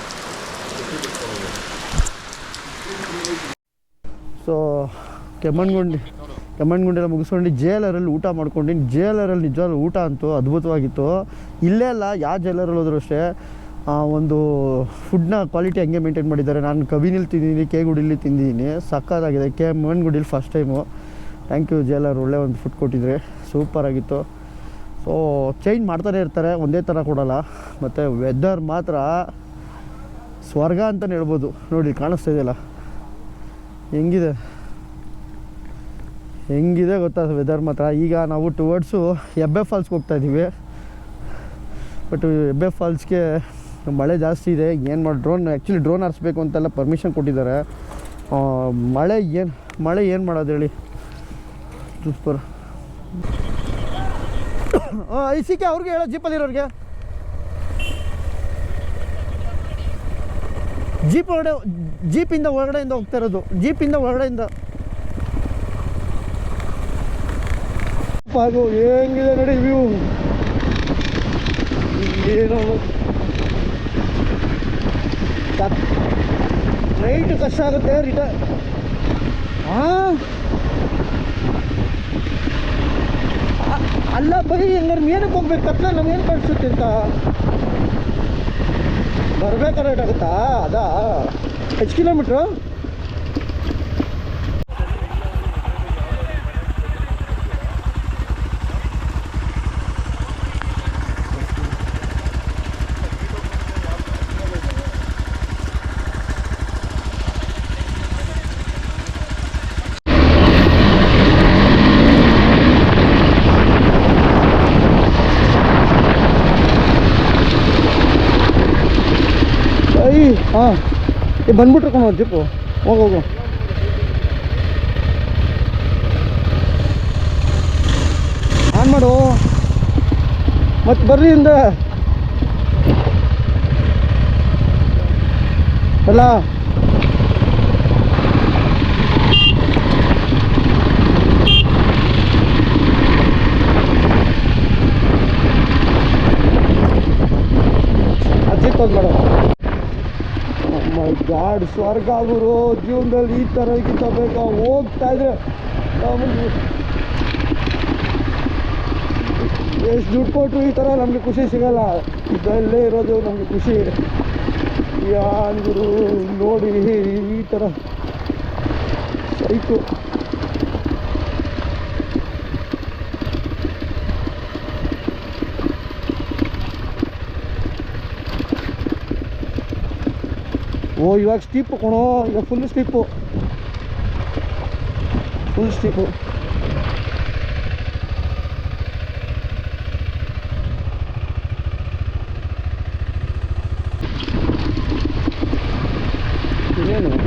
ಸೊ ಕೆಮ್ಮಣ್ಗುಂಡಿ ಕೆಮ್ಮಣ್ಗುಂಡೆಲ್ಲ ಮುಗಿಸ್ಕೊಂಡು ಜೇಲರಲ್ಲಿ ಊಟ ಮಾಡ್ಕೊಂಡು ಜೇಲರಲ್ಲಿ ನಿಜವಾಗ್ಲೂ ಊಟ ಅಂತೂ ಅದ್ಭುತವಾಗಿತ್ತು. ಇಲ್ಲೇ ಅಲ್ಲ, ಯಾವ ಜೇಲರಲ್ಲಿ ಹೋದರೂ ಅಷ್ಟೇ. ಒಂದು ಫುಡ್ನ ಕ್ವಾಲಿಟಿ ಹಂಗೆ ಮೇಂಟೈನ್ ಮಾಡಿದ್ದಾರೆ. ನಾನು ಕಬಿನಲ್ಲಿ ತಿಂದಿದ್ದೀನಿ ಕೆ ಗುಡಿಲಿ ತಿಂದಿದ್ದೀನಿ ಸಕ್ಕತ್ತಾಗಿದೆ. ಕೆ ಗುಡಿಲಿ first time thank you JLR ಒಳ್ಳೆ ಒಂದು ಫುಡ್ ಕೊಟ್ಟಿದ್ರೆ. ಸೂಪರಾಗಿತ್ತು ಸೊ ಚೇಂಜ್ ಮಾಡ್ತಾನೆ ಇರ್ತಾರೆ. ಒಂದೇ ಥರ ಕೊಡಲ್ಲ. ಮತ್ತು ವೆದರ್ ಮಾತ್ರ ಸ್ವರ್ಗ ಅಂತಲೇ ಹೇಳ್ಬೋದು. ನೋಡಿ, ಕಾಣಿಸ್ತಾ ಇದೆಯಲ್ಲ? ಹೆಂಗಿದೆ? ಹೆಂಗಿದೆ ಗೊತ್ತಾ ವೆದರ್ ಮಾತ್ರ? ಈಗ ನಾವು ಟುವರ್ಡ್ಸು ಎಬ್ಬೆ ಫಾಲ್ಸ್ಗೆ ಹೋಗ್ತಾ ಇದ್ದೀವಿ. ಬಟ್ ಎಬ್ಬೆ ಫಾಲ್ಸ್ಗೆ ಮಳೆ ಜಾಸ್ತಿ ಇದೆ, ಏನು ಮಾಡಿ ಡ್ರೋನ್ ಆ್ಯಕ್ಚುಲಿ ಡ್ರೋನ್ ಹಾರಿಸ್ಬೇಕು ಅಂತೆಲ್ಲ ಪರ್ಮಿಷನ್ ಕೊಟ್ಟಿದ್ದಾರೆ. ಮಳೆ ಏನು ಮಳೆ ಏನು ಮಾಡೋದು ಹೇಳಿ? ಸೂಪರ್ ಐಸಿಕೆ ಅವ್ರಿಗೆ ಹೇಳೋ ಜೀಪಲ್ಲಿರೋರಿಗೆ ಜೀಪ್ ಹೊರಡೆ ಜೀಪಿಂದ ಒಳಗಡೆಯಿಂದ ಹೋಗ್ತಾ ಇರೋದು. ಜೀಪಿಂದ ಒಳಗಡೆಯಿಂದ. ಅದು ಹೆಂಗಿದೆ ನೋಡಿ ವ್ಯೂ ಏನೋ ನೈಟ್ ಕಷ್ಟ ಆಗುತ್ತೆ ರಿಟರ್ನ್ ಹಾಂ ಅಲ್ಲ ಬೈ ಹಂಗಾರೆ ಏನಕ್ಕೆ ಹೋಗ್ಬೇಕು? ಕತ್ಲ ನಮ್ಗೇನು ಕಾಣಿಸುತ್ತೆ ಅಂತ? ರೇಟ್ ಆಗುತ್ತಾ ಅದಾ? ಎಷ್ಟು ಕಿಲೋಮೀಟ್ರು ಐ ಹಾಂ ಏ ಬಂದ್ಬಿಟ್ರು ಕಣ ಜಿಪ್ಪು ಹೋಗು ಹೋಗು. ಆನ್ ಮಾಡು. ಮತ್ತೆ ಬರ್ರಿ ಇಂದ ಅಲ್ಲ ಅಜಿತ್ ಒಂದು ಮಾಡು ಮೈ ಗಾಡ್ ಸ್ವರ್ಗ ಗುರು ಜೀವನದಲ್ಲಿ ಈ ಥರ ಇದಕ್ಕಿಂತ ಬೇಕು ಹೋಗ್ತಾ ಇದ್ರೆ ನಮಗೆ ಎಷ್ಟು ದುಡ್ಡು ಕೊಟ್ಟರು ಈ ಥರ ನಮಗೆ ಖುಷಿ ಸಿಗಲ್ಲ. ಇದಲ್ಲೇ ಇರೋದು ನಮಗೆ ಖುಷಿ. ಯಾರು ನೋಡಿ ಈ ಥರ ಸೈಕು. ಓ ಇವಾಗ ಸ್ಟೀಪ್ ಕಣೋ ಈಗ ಫುಲ್ ಸ್ಟೀಪು ಫುಲ್ ಸ್ಟೀಪು ಇನ್ನೇನು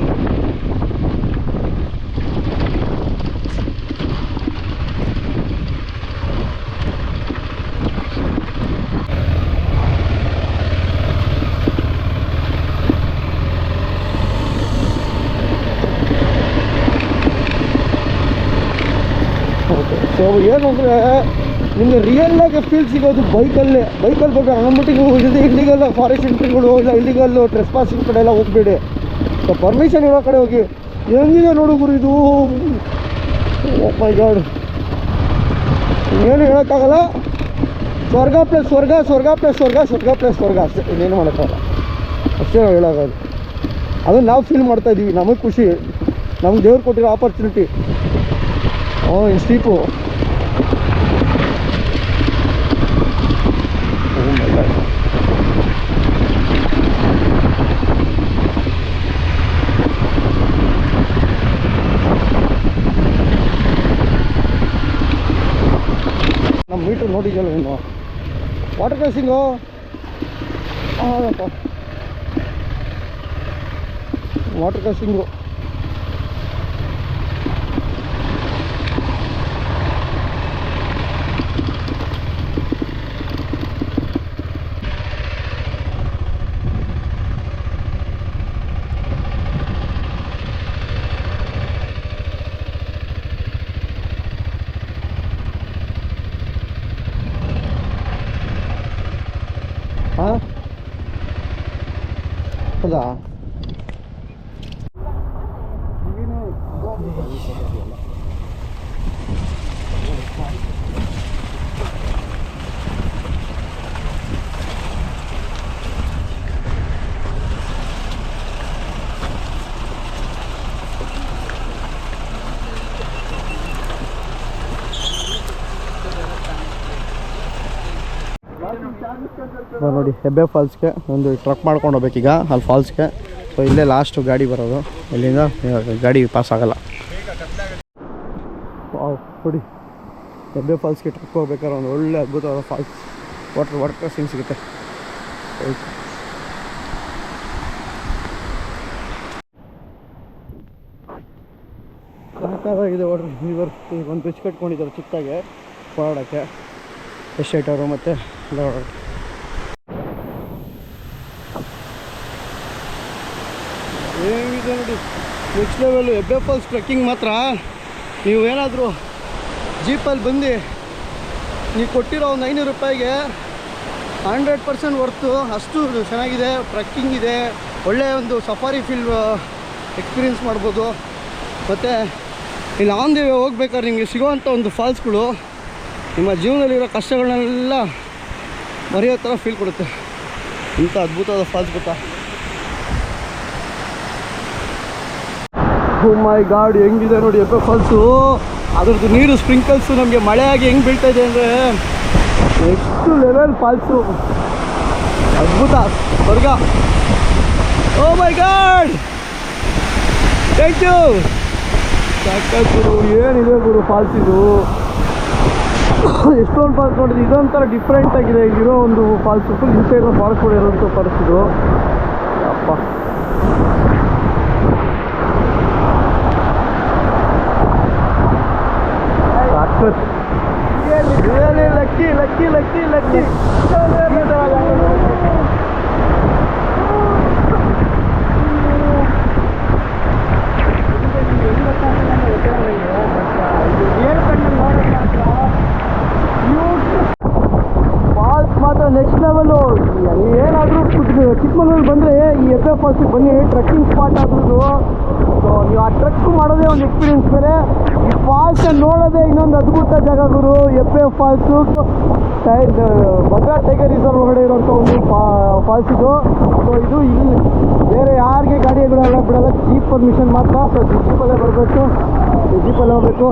ನಿಮ್ಗೆ ರಿಯಲ್ ಆಗಿ ಫೀಲ್ ಸಿಗೋದು ಬೈಕಲ್ಲೇ ಬೈಕಲ್ಲಿ ಬಗ್ಗೆ ಮಟ್ಟಿಗೆ ಇದು ಇಲ್ಲಿಗೆಲ್ಲ ಫಾರೆಸ್ಟ್ ಎಂಟ್ರಿಗಳು ಇಲ್ಲ ಇಲ್ಲಿಗೆಲ್ಲ ಟ್ರೆಸ್ ಪಾಸಿಂಗ್ ಕಡೆ ಎಲ್ಲ ಹೋಗ್ಬೇಡಿ. ಪರ್ಮಿಷನ್ ಇರೋ ಕಡೆ ಹೋಗಿ. ಹೆಂಗಿದೆ ನೋಡು ಗುರು ಇದು? ಮೈ ಗಾಡ್ ಏನು ಹೇಳೋಕ್ಕಾಗಲ್ಲ? ಸ್ವರ್ಗ ಪ್ಲಸ್ ಸ್ವರ್ಗ ಸ್ವರ್ಗ ಪ್ಲಸ್ ಸ್ವರ್ಗ ಸ್ವರ್ಗ ಪ್ಲಸ್ ಸ್ವರ್ಗ ಅಷ್ಟೇ. ಇನ್ನೇನು ಮಾಡೋಕ್ಕಾಗಲ್ಲ. ಅಷ್ಟೇ ನಾವು ಹೇಳೋಕ್ಕಾಗಲ್ಲ ಅದನ್ನು ನಾವು ಫೀಲ್ ಮಾಡ್ತಾ ಇದ್ದೀವಿ ನಮಗೆ ಖುಷಿ. ನಮ್ಗೆ ದೇವ್ರು ಕೊಟ್ಟಿರೋ ಆಪರ್ಚುನಿಟಿ ಓ ಸ್ಟೀಪು ನಮ್ಮ ಮೀಟ್ರ್ ನೋಡಿದ್ದಲ್ಲ ನೀನು ವಾಟರ್ ಕ್ರಾಸಿಂಗು ಹಾಗಪ್ಪ ವಾಟರ್ ಕ್ರಾಸಿಂಗು ಹಾಂ ಹೌದಾ ಬಾ ನೋಡಿ ಹೆಬ್ಬೆ ಫಾಲ್ಸ್ಗೆ ಒಂದು ಟ್ರಕ್ ಮಾಡ್ಕೊಂಡು ಹೋಗ್ಬೇಕೀಗ ಅಲ್ಲಿ ಫಾಲ್ಸ್ಗೆ. ಸೊ ಇಲ್ಲೇ ಲಾಸ್ಟು ಗಾಡಿ ಬರೋದು. ಇಲ್ಲಿಂದ ಗಾಡಿ ಪಾಸ್ ಆಗೋಲ್ಲ. ನೋಡಿ. ಹೆಬ್ಬೆ ಫಾಲ್ಸ್ಗೆ ಟ್ರಕ್ ಹೋಗ್ಬೇಕಾದ್ರೆ ಒಂದು ಒಳ್ಳೆ ಅದ್ಭುತವಾದ ಫಾಲ್ಸ್ ವಾಟರ್ ವಾಟರ್ ಕ್ರಾಸಿಂಗ್ ಸಿಗುತ್ತೆ. ಸಾಕಾಗಿದೆ ವಾಟರ್ ರಿವರ್ ಒಂದು ಬ್ರಿಜ್ ಕಟ್ಕೊಂಡಿದ್ದಾರೆ ಚಿಕ್ಕದಾಗೆ. ಓಡಾಡೋಕ್ಕೆ ಎಸ್ ಅವರು ಮತ್ತು ಓಡಾಡೋಕ್ಕೆ ಏನಿದೆ ನೋಡಿ next level Hebbe falls trekking ಮಾತ್ರ. ನೀವು ಏನಾದರೂ ಜೀಪಲ್ಲಿ ಬಂದು ನೀವು ಕೊಟ್ಟಿರೋ ಒಂದು ಐನೂರು ರೂಪಾಯಿಗೆ ಹಂಡ್ರೆಡ್ ಪರ್ಸೆಂಟ್ ವರ್ತು ಅಷ್ಟು ಚೆನ್ನಾಗಿದೆ ಟ್ರೆಕ್ಕಿಂಗ್ ಇದೆ ಒಳ್ಳೆಯ ಒಂದು ಸಫಾರಿ ಫೀಲ್ ಎಕ್ಸ್ಪೀರಿಯೆನ್ಸ್ ಮಾಡ್ಬೋದು. ಮತ್ತು ಇಲ್ಲಿ ಆನ್ ದಿ ವೇ ಹೋಗ್ಬೇಕಾದ್ರೆ ನಿಮಗೆ ಸಿಗೋವಂಥ ಒಂದು ಫಾಲ್ಸ್ಗಳು ನಿಮ್ಮ ಜೀವನದಲ್ಲಿರೋ ಕಷ್ಟಗಳನ್ನೆಲ್ಲ ಮರೆಯೋ ಥರ ಫೀಲ್ ಕೊಡುತ್ತೆ. ಇಂಥ ಅದ್ಭುತವಾದ ಫಾಲ್ಸ್ ಗೊತ್ತಾ ಓ ಮೈ ಗಾಡ್ ಹೆಂಗಿದೆ ನೋಡಿ ಎಪ್ಪೆ ಫಾಲ್ಸು ಅದ್ರದ್ದು ನೀರು ಸ್ಪ್ರಿಂಕಲ್ಸು ನಮಗೆ ಮಳೆಯಾಗಿ ಹೆಂಗೆ ಬೀಳ್ತಾ ಇದೆ ಅಂದರೆ ಎಷ್ಟು ಲೆವೆಲ್ ಫಾಲ್ಸು ಅದ್ಭುತ. ಸ್ವರ್ಗ. Oh my god thank you ಸಾಕಾಯ್ತು ಗುರು ಏನಿದೆ ಗುರು ಫಾಲ್ಸ್ ಇದು? ಎಷ್ಟೊಂದು ಫಾಲ್ಸ್ ನೋಡಿದ್ರೆ ಇದೊಂಥರ ಡಿಫ್ರೆಂಟ್ ಆಗಿದೆ. ಇಲ್ಲಿರೋ ಒಂದು ಫಾಲ್ಸ್ ಫುಲ್ ಇಂಥ ಇರೋ ಫಾಲ್ಸ್ ಕೂಡ ಇರೋಂಥ ಫಾಲ್ಸ್ ಇದು. ನೆಕ್ಸ್ಟ್ ಲೆವೆಲು ಏನಾದರೂ ಚಿಕ್ಕಮಗಳೂರು ಬಂದರೆ ಈ ಎಫ್ ಎಫ್ ಫಾಲ್ಸಿಗೆ ಬನ್ನಿ ಟ್ರೆಕ್ಕಿಂಗ್ ಸ್ಪಾಟ್ ಆದ್ರೂ ನೀವು ಆ ಟ್ರೆಕ್ ಮಾಡೋದೇ ಒಂದು ಎಕ್ಸ್ಪೀರಿಯನ್ಸ್ ಬೇರೆ. ಈ ಫಾಲ್ಸ್ ನೋಡೋದೇ ಇನ್ನೊಂದು ಅದ್ಭುತ ಜಾಗ ಗುರು. F F falls Bhadra tiger reserve ಒಳಗಡೆ ಇರೋಂಥ ಒಂದು ಫಾಲ್ಸ್ ಇದು. ಸೊ ಇದು ಇಲ್ಲಿ ಬೇರೆ ಯಾರಿಗೆ ಗಾಡಿಗಳೆಲ್ಲ ಬಿಡಲ್ಲ. ಜೀಪ್ ಪರ್ಮಿಷನ್ ಮಾತ್ರ. ಸೊ ಜೀಪಲ್ಲೇ ಬರಬೇಕು. ಜೀಪಲ್ಲೇ ಹೋಗ್ಬೇಕು.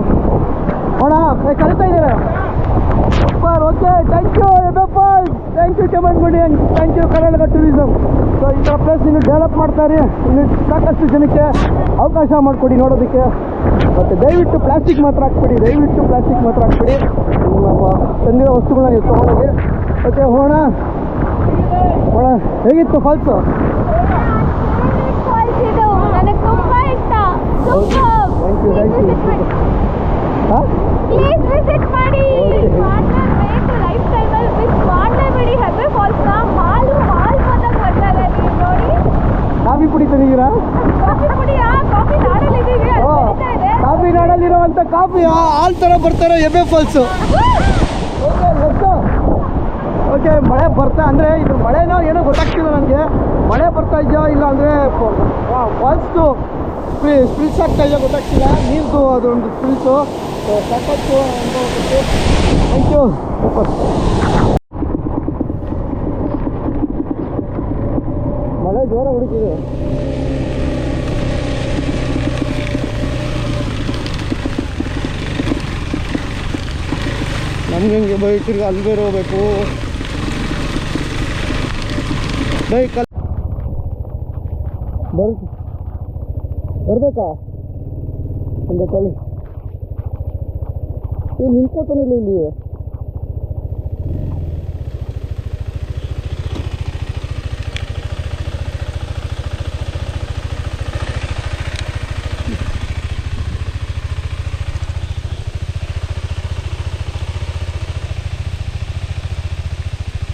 ನೋಡ ಕರಿತಾ ಇದ್ದಾರೆ. Super okay thank you Hebbe falls thank you ಚಮನ್ಗುಡಿ and thank you Karnataka tourism so ಈ ಥರ ಪ್ಲೇಸ್ ಇನ್ನು ಡೆವಲಪ್ ಮಾಡ್ತಾರೆ ಇನ್ನು ಸಾಕಷ್ಟು ಜನಕ್ಕೆ ಅವಕಾಶ ಮಾಡಿಕೊಡಿ ನೋಡೋದಕ್ಕೆ. ಮತ್ತು ದಯವಿಟ್ಟು ಪ್ಲಾಸ್ಟಿಕ್ ಮಾತ್ರ ಹಾಕ್ಬಿಡಿ ದಯವಿಟ್ಟು ಪ್ಲಾಸ್ಟಿಕ್ ಮಾತ್ರ ಹಾಕ್ಬಿಡಿ. ನಿಮ್ಮ ತಂದಿರೋ ವಸ್ತುಗಳನ್ನ ನೀವು ತೊಗೊಂಡೋಗಿ. ಓಕೆ ಹೋಣ ಹೋಣ ಹೇಗಿತ್ತು ಫಾಲ್ಸು ಥ್ಯಾಂಕ್ ಯು ಥ್ಯಾಂಕ್ ತುಂಬಾ ಕಾಫಿ ಪುಡಿ ತಂದಿದ್ದೀರಾ ಕಾಫಿ ಕುಡಿಯಾ ಕಾಫಿ ಹಾಲ್ ಥರ ಬರ್ತಾರೆ ಎಬೆ ಫಾಲ್ಸು ಓಕೆ ಮಳೆ ಬರ್ತಾ ಅಂದರೆ ಇದು ಮಳೆನೋ ಏನೋ ಗೊತ್ತಾಗ್ತಿಲ್ಲ ನನಗೆ. ಮಳೆ ಬರ್ತಾ ಇದೆಯೋ ಇಲ್ಲ ಅಂದರೆ ಫಾಲ್ಸ್ದು ಸ್ಪಿಲ್ಸ್ ಆಗ್ತಾ ಇದೆಯೋ ಗೊತ್ತಾಗ್ತಿಲ್ಲ. ನೀರ್ದು ಅದೊಂದು ಸ್ಪಿಲ್ಸು ಸಾಕಷ್ಟು ಥ್ಯಾಂಕ್ ಯು ಮಳೆ ಜೋರ ಹುಡುಕಿದೆ ನಮ್ಗೆ ಹೆಂಗೆ ಬೈಕ್ ತಿರ್ಗಿ ಅಲ್ಲಿ ಬೇರೆ ಹೋಗ್ಬೇಕು ಬೈಕ್ ಬರ್ ಬರ್ಬೇಕಾ? ಒಂದು ಕಲ್ ಇವು ನಿಂತ್ಕೋತಾನಿಲ್ಲ ಇಲ್ಲಿ?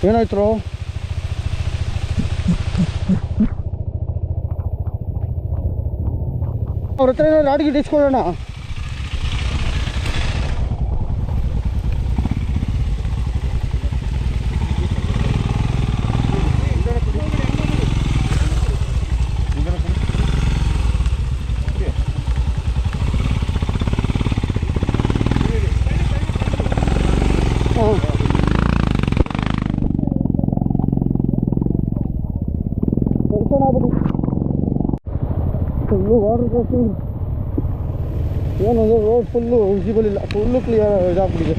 ಏನಾಯ್ತು? ಅವ್ರ ಹತ್ರ ಏನಾದ್ರು ಅಡಿಗೆ ಇಡಿಸ್ಕೊಳ್ಳೋಣ ಕ್ರಾಸಿಂಗ್ ಏನಂದ್ರೆ ರೋಡ್ ಫುಲ್ಲು ವಿಸಿಬಲ್ ಇಲ್ಲ. ಫುಲ್ಲು ಕ್ಲಿಯರ್ ಇದಾಗ್ಬಿಟ್ಟಿದೆ.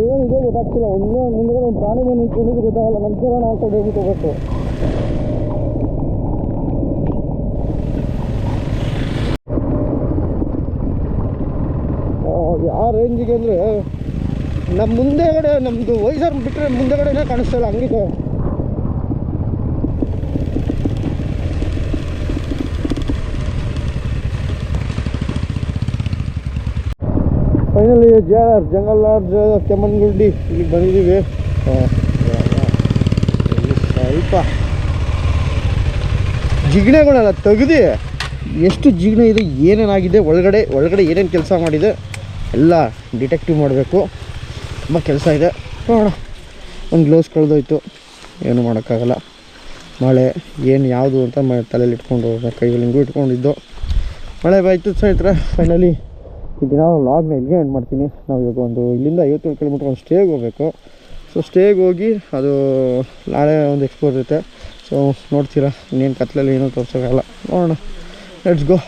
ಏನಿದೆ ಗೊತ್ತಾಗ್ತಿಲ್ಲ. ಒಂದೇ ಮುಂದೆ ಒಂದು ಪ್ರಾಣಿ ಮನೆ ನಿಂತ್ಕೊಂಡಿದ್ದು ಗೊತ್ತಾಗಲ್ಲ. ನಮ್ಗೆ ನಾವು ಕಡೆ ಯಾವ ರೇಂಜಿಗೆ ಅಂದರೆ ನಮ್ಮ ಮುಂದೆಗಡೆ ನಮ್ಮದು ವೈಸರ್ ಬಿಟ್ಟರೆ ಮುಂದೆಗಡೆನೇ ಕಾಣಿಸ್ತಾ ಇಲ್ಲ. ಹಂಗಿದೆ. Finally J R jungle lodge Kemmangundi ಇಲ್ಲಿ ಬಂದಿದ್ದೀವಿ. ಸ್ವಲ್ಪ ಜಿಗಣೆಗಳೆಲ್ಲ ತೆಗ್ದು ಎಷ್ಟು ಜಿಗಣೆ ಇದೆ, ಏನೇನಾಗಿದೆ, ಒಳಗಡೆ ಒಳಗಡೆ ಏನೇನು ಕೆಲಸ ಮಾಡಿದೆ, ಎಲ್ಲ ಡಿಟೆಕ್ಟಿವ್ ಮಾಡಬೇಕು. ತುಂಬ ಕೆಲಸ ಇದೆ. ನೋಡೋಣ. ಒಂದು ಗ್ಲೋಸ್ ಕಳೆದೋಯ್ತು. ಏನು ಮಾಡೋಕ್ಕಾಗಲ್ಲ. ಮಳೆ, ಏನು ಯಾವುದು ಅಂತ ತಲೆಯಲ್ಲಿ ಇಟ್ಕೊಂಡು ಕೈಗಳಿಂಗೂ ಇಟ್ಕೊಂಡಿದ್ದು. ಮಳೆ ಬಾಯ್ತು ಸ್ನೇಹಿತರೆ ಫೈನಲಿ ಈ ದಿನ ಲಾಗ್ನ ಇಲ್ಲಿಗೆ ಎಂಡ್ ಮಾಡ್ತೀನಿ. ನಾವು ಇವಾಗ ಒಂದು ಇಲ್ಲಿಂದ ಐವತ್ತೇಳು ಕಿಲೋಮೀಟ್ರ್ ಒಂದು ಸ್ಟೇಗೆ ಹೋಗಬೇಕು. ಸೊ ಸ್ಟೇಗೆ ಹೋಗಿ ಅದು ನಾಳೆ ಒಂದು ಎಕ್ಸ್ಪೋರ್ ಇರುತ್ತೆ. ಸೊ ನೋಡ್ತೀರಾ ಇನ್ನೇನು ಕತ್ಲಲ್ಲಿ ಏನೂ ತೋರಿಸೋಕ್ಕಾಗಲ್ಲ. ನೋಡೋಣ. Let's go